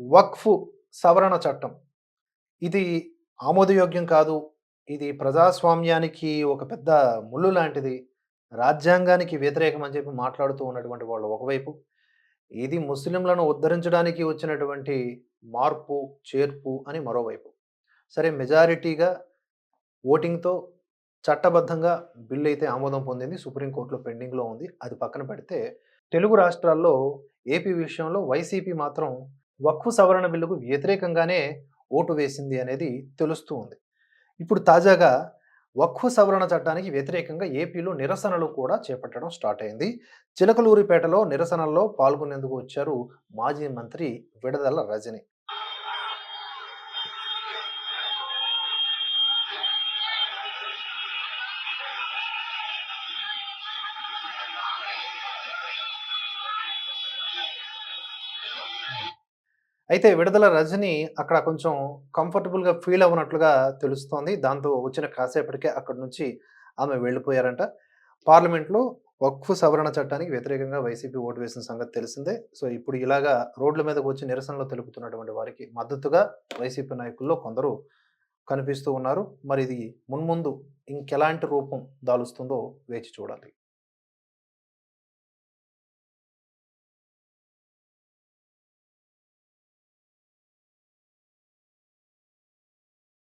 వక్ఫ్ సవరణ చట్టం. ఇది ఆమోదయోగ్యం కాదు. ఇది ప్రజాస్వామ్యానికి ఒక పెద్ద ముళ్ళు లాంటిది. రాజ్యాంగానికి వ్యతిరేకం అని చెప్పి మాట్లాడుతూ ఉన్నటువంటి వాళ్ళు ఒకవైపు. ఇది ముస్లింలను ఉద్ధరించడానికి వచ్చినటువంటి మార్పు చేర్పు అని మరోవైపు. సరే మెజారిటీగా ఓటింగ్తో చట్టబద్ధంగా బిల్లు అయితే ఆమోదం పొందింది. సుప్రీంకోర్టులో పెండింగ్లో ఉంది. అది పక్కన పెడితే తెలుగు రాష్ట్రాల్లో ఏపీ విషయంలో వైసీపీ మాత్రం వక్ఫ్ సవరణ బిల్లుకు వ్యతిరేకంగానే ఓటు వేసింది అనేది తెలుస్తూ ఉంది. ఇప్పుడు తాజాగా వక్ఫ్ సవరణ చట్టానికి వ్యతిరేకంగా ఏపీలో నిరసనలు కూడా చేపట్టడం స్టార్ట్ అయింది. చిలకలూరిపేటలో నిరసనల్లో పాల్గొనేందుకు వచ్చారు మాజీ మంత్రి విడదల రజని. అయితే విడుదల రజని అక్కడ కొంచెం కంఫర్టబుల్గా ఫీల్ అవ్వనట్లుగా తెలుస్తోంది. దాంతో వచ్చిన కాసేపటికే అక్కడి నుంచి ఆమె వెళ్ళిపోయారంట. పార్లమెంట్లో వక్ఫ్ సవరణ చట్టానికి వ్యతిరేకంగా వైసీపీ ఓటు వేసిన సంగతి తెలిసిందే. సో ఇప్పుడు ఇలాగా రోడ్ల మీదకు వచ్చి నిరసనలు తెలుపుతున్నటువంటి వారికి మద్దతుగా వైసీపీ నాయకుల్లో కొందరు కనిపిస్తూ ఉన్నారు. మరి ఇది మున్ముందు ఇంకెలాంటి రూపం దాలుస్తుందో వేచి చూడాలి.